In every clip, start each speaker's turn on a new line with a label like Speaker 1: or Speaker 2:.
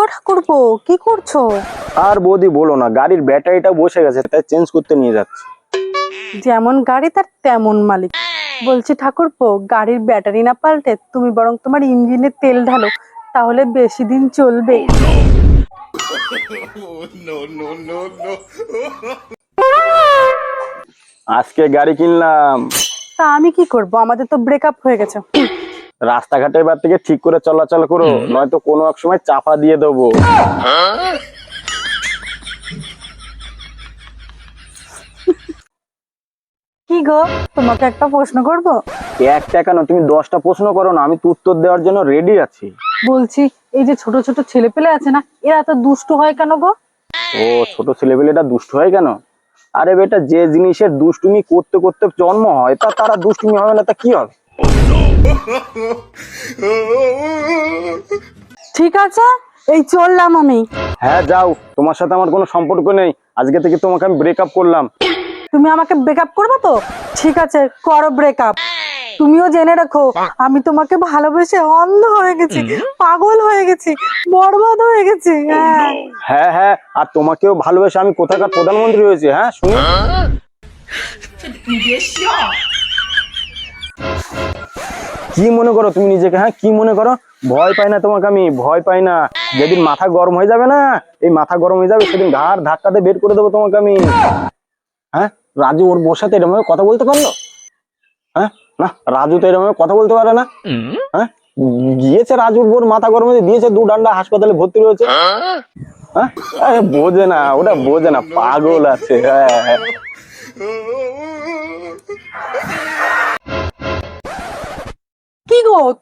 Speaker 1: কথা করব? কি করছ?
Speaker 2: আর বৌদি বলো না গাড়ির ব্যাটারিটা বসে গেছে তাই চেঞ্জ করতে নিয়ে যাচ্ছি।
Speaker 1: যেমন গাড়ি তার তেমন মালিক। বলছি ঠাকুরপো গাড়ির ব্যাটারি না পাল্টে তুমি বরং তোমার ইঞ্জিনে তেল ঢালো তাহলে বেশি দিন চলবে।
Speaker 2: আজকে গাড়ি কিনলাম।
Speaker 1: তা আমি কি করব? আমাদের তো ব্রেকআপ হয়ে গেছে।
Speaker 2: রাস্তাঘাটে এবার থেকে ঠিক করে চলাচল করো নয়তো কোনো এক সময় চাপা দিয়ে দেবো।
Speaker 1: কি গো তোমাকে একটা প্রশ্ন করব?
Speaker 2: এক টাকা না তুমি দশটা প্রশ্ন করো না আমি তো উত্তর দেওয়ার জন্য রেডি আছি।
Speaker 1: বলছি এই যে ছোট ছোট ছেলে পেলে আছে না এরা তো দুষ্ট হয় কেন গো?
Speaker 2: ও ছোট ছেলেপেলেটা দুষ্ট হয় কেন? আরে বেটা যে জিনিসের দুষ্টুমি করতে করতে জন্ম হয় তা তারা দুষ্টুমি হবে না তা কি হবে?
Speaker 1: ঠিক আছে এই চললাম আমি।
Speaker 2: হ্যাঁ যাও। তোমার সাথে আমার কোনো সম্পর্ক নেই। আজকে থেকে তোমাকে আমি ব্রেকআপ করলাম।
Speaker 1: তুমি আমাকে ব্রেকআপ করবে তো? ঠিক আছে করো ব্রেকআপ তুমিও জেনে রাখো আমি তোমাকে ভালোবেসে অন্ধ হয়ে গেছি পাগল হয়ে গেছি বরবাদ হয়ে গেছি হ্যাঁ।
Speaker 2: হ্যাঁ হ্যাঁ আর তোমাকেও ভালোবেসে আমি কোথাকার প্রধানমন্ত্রী হয়েছি হ্যাঁ শুনি? কি মনে করো তুমি নিজেকে হ্যাঁ? কি মনে করো? ভয় পাই না তোমাকে আমি, ভয় পাই না। যেদিন মাথা গরম হয়ে যাবে না, এই মাথা গরম হয়ে যাবে, সেদিন ঘাড় ধাক্কাতে বের করে দেবো তোমাকে আমি। হ্যাঁ? রাজু ওর বোর সাথে এরকমভাবে কথা বলতে পারল? হ্যাঁ? না, রাজু তো এরকমভাবে কথা বলতে পারে না। হ্যাঁ? গিয়েছে রাজুর বোর মাথা গরম হয়ে, দিয়েছে দু ডান্ডা হাসপাতালে ভর্তি রয়েছে। হ্যাঁ? বোঝে না, ওটা বোঝে না, পাগল আছে। হ্যাঁ হ্যাঁ।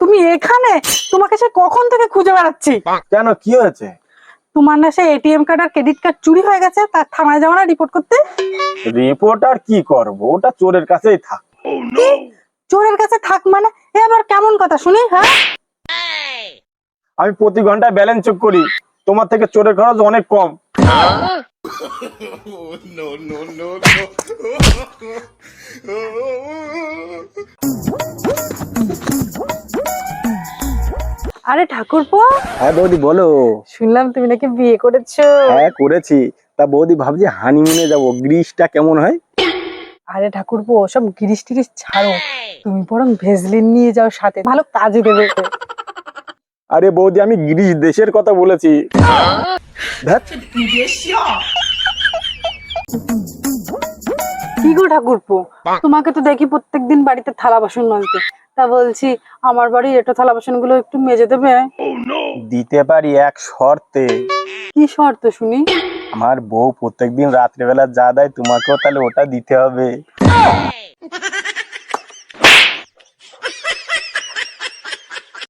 Speaker 1: তুমি এখানে তোমাকে সে কখন থেকে খুঁজে বেড়াচ্ছি
Speaker 2: কেন কি হয়েছে
Speaker 1: তোমার না সে এটিএম কার্ড আর ক্রেডিট কার্ড চুরি হয়ে গেছে তার থানায় যাও না রিপোর্ট করতে
Speaker 2: রিপোর্ট আর কি করব ওটা চোরের কাছেই থাক
Speaker 1: চোরের কাছে থাক মানে এ আবার কেমন কথা শুনি হ্যাঁ
Speaker 2: আমি প্রতি ঘন্টায় ব্যালেন্স চেক করি তোমার থেকে চোরের খরচ অনেক কম
Speaker 1: আরে ঠাকুরপো।
Speaker 2: হ্যাঁ বৌদি বলো।
Speaker 1: শুনলাম তুমি নাকি বিয়ে করেছ।
Speaker 2: হ্যাঁ করেছি। তা বৌদি ভাবছি হানিমুনে যাব। গ্রিসটা কেমন হয়?
Speaker 1: আরে ঠাকুরপো ওসব গিরিশ টিরিশ ছাড়ো। তুমি বরং ভেজলিন নিয়ে যাও সাথে। ভালো কাজে দেবে।
Speaker 2: আরে বৌদি আমি গ্রিস দেশের কথা বলেছি। ধ্যাৎ,
Speaker 1: কি গো ঠাকুরপো? তোমাকে তো দেখি প্রত্যেকদিন বাড়িতে থালা বাসন মাজতে। তা বলছি আমার বাড়ি এটা থালা বাসনগুলো একটু মেজে দেবে?
Speaker 2: দিতে পারি এক শর্তে।
Speaker 1: কি শর্ত শুনি?
Speaker 2: আমার বউ প্রত্যেকদিন রাত্রেবেলা যা দেয় তোমাকেও তাহলে ওটা দিতে হবে।